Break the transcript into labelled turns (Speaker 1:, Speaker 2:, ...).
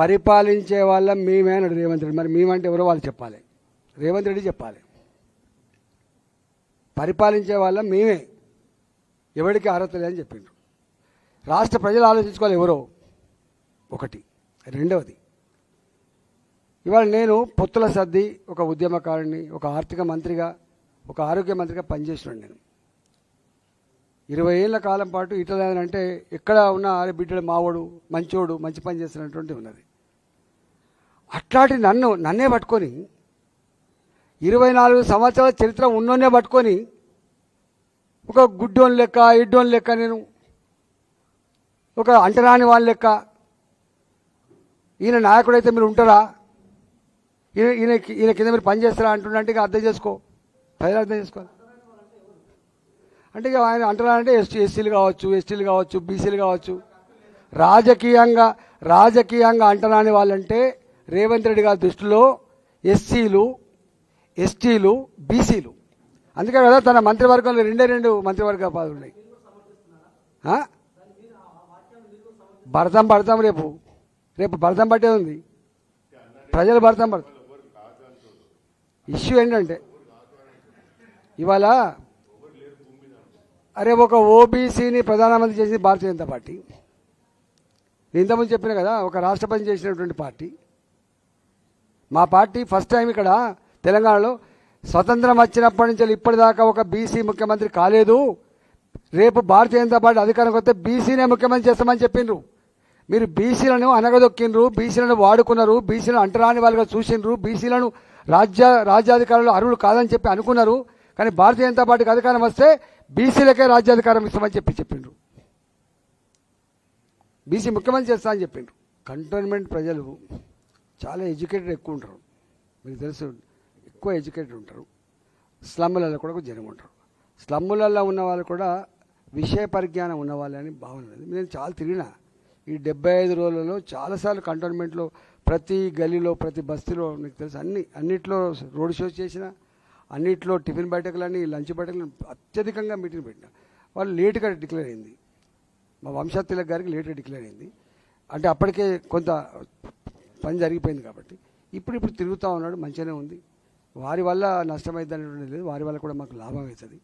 Speaker 1: పరిపాలించే వాళ్ళం మేమే అన్నాడు రేవంత్ రెడ్డి. మరి మేమంటే ఎవరో వాళ్ళు చెప్పాలి. రేవంత్ రెడ్డి చెప్పాలి. పరిపాలించే వాళ్ళం మేమే. ఎవరికి అర్హత లేదని చెప్పిండ్రు రాష్ట్ర ప్రజలు ఆలోచించుకోవాలి ఎవరో. ఒకటి. రెండవది ఇవాళ నేను పొత్తుల సర్ది ఒక ఉద్యమకారుడిని ఒక ఆర్థిక మంత్రిగా ఒక ఆరోగ్య మంత్రిగా పనిచేసినాడు నేను. ఇరవై ఏళ్ళ కాలం పాటు ఇట్లా అంటే ఎక్కడ ఉన్న ఆరే బిడ్డడు మావోడు మంచోడు మంచి పని చేస్తున్నటువంటి ఉన్నది. అట్లాంటి నన్ను నన్నే పట్టుకొని ఇరవై నాలుగు సంవత్సరాల చరిత్ర ఉన్నోనే పట్టుకొని ఒక గుడ్డోని లెక్క ఇడ్డోని లెక్క నేను ఒక అంటరాని వాళ్ళ లెక్క ఈయన నాయకుడైతే మీరు ఉంటారా? ఈయన ఈయన ఈయన కింద మీరు పని చేస్తారా అంటుండే ఇక అర్థం చేసుకో. ప్రజలు అర్థం చేసుకోవాలి. అంటే ఇక ఆయన అంటారంటే ఎస్టీ ఎస్సీలు కావచ్చు ఎస్టీలు కావచ్చు బీసీలు కావచ్చు. రాజకీయంగా రాజకీయంగా అంటరాని వాళ్ళంటే రేవంత్ రెడ్డి గారి దృష్టిలో ఎస్సీలు ఎస్టీలు బీసీలు. అందుకే కదా తన మంత్రివర్గంలో రెండే రెండు మంత్రివర్గ పదవులు ఉన్నాయి. భరతం పడతాం రేపు. రేపు భరతం పట్టే ఉంది. ప్రజలు భరతం పడతాం ఇష్యూ ఏంటంటే ఇవాళ అరే ఒక ఓబీసీని ప్రధానమంత్రి చేసింది భారతీయ జనతా పార్టీ. నేను ఇంతకుముందు చెప్పిన కదా ఒక రాష్ట్రపతి చేసినటువంటి పార్టీ. మా పార్టీ ఫస్ట్ టైం ఇక్కడ తెలంగాణలో స్వతంత్రం వచ్చినప్పటి నుంచి ఇప్పటిదాకా ఒక బీసీ ముఖ్యమంత్రి కాలేదు. రేపు భారతీయ జనతా పార్టీ అధికారంకి వస్తే బీసీనే ముఖ్యమంత్రి చేస్తామని చెప్పిండ్రు. మీరు బీసీలను అనగదొక్కిండ్రు బీసీలను వాడుకున్నారు బీసీలను అంటరాని వాళ్ళుగా చూసిండ్రు బీసీలను రాజ్య రాజ్యాధికారులు అర్హులు కాదని చెప్పి అనుకున్నారు. కానీ భారతీయ జనతా పార్టీకి అధికారం వస్తే బీసీలకే రాజ్యాధికారం ఇస్తామని చెప్పి చెప్పిండ్రు. బీసీ ముఖ్యమంత్రి చేస్తా అని చెప్పిండ్రు. కంటోన్మెంట్ ప్రజలు. చాలా ఎడ్యుకేటెడ్ ఎక్కువ ఉంటారు. మీకు తెలుసు ఎక్కువ ఎడ్యుకేటెడ్ ఉంటారు. స్లమ్లలో కూడా జనం ఉంటారు. స్లమ్ములలో ఉన్న వాళ్ళు కూడా విషయ పరిజ్ఞానం ఉన్న వాళ్ళని భావన లేదు నేను చాలా తిరిగిన. ఈ డెబ్బై ఐదు రోజులలో చాలాసార్లు కంటోన్మెంట్లో ప్రతి గలీలో ప్రతి బస్తీలో మీకు తెలుసు అన్ని అన్నిట్లో రోడ్ షోస్ చేసిన అన్నిట్లో టిఫిన్ బయటకులని లంచ్ బయటకులని అత్యధికంగా మీటింగ్ పెట్టిన. వాళ్ళు లేటుగా డిక్లేర్ అయింది. మా వంశా తిలక్ గారికి లేటుగా డిక్లేర్ అయింది. అంటే అప్పటికే కొంత పని జరిగిపోయింది కాబట్టి ఇప్పుడు ఇప్పుడు తిరుగుతూ ఉన్నాడు మంచిగానే ఉంది. వారి వల్ల నష్టమైంది అనేటువంటిది లేదు వారి వల్ల కూడా మాకు లాభం అవుతుంది.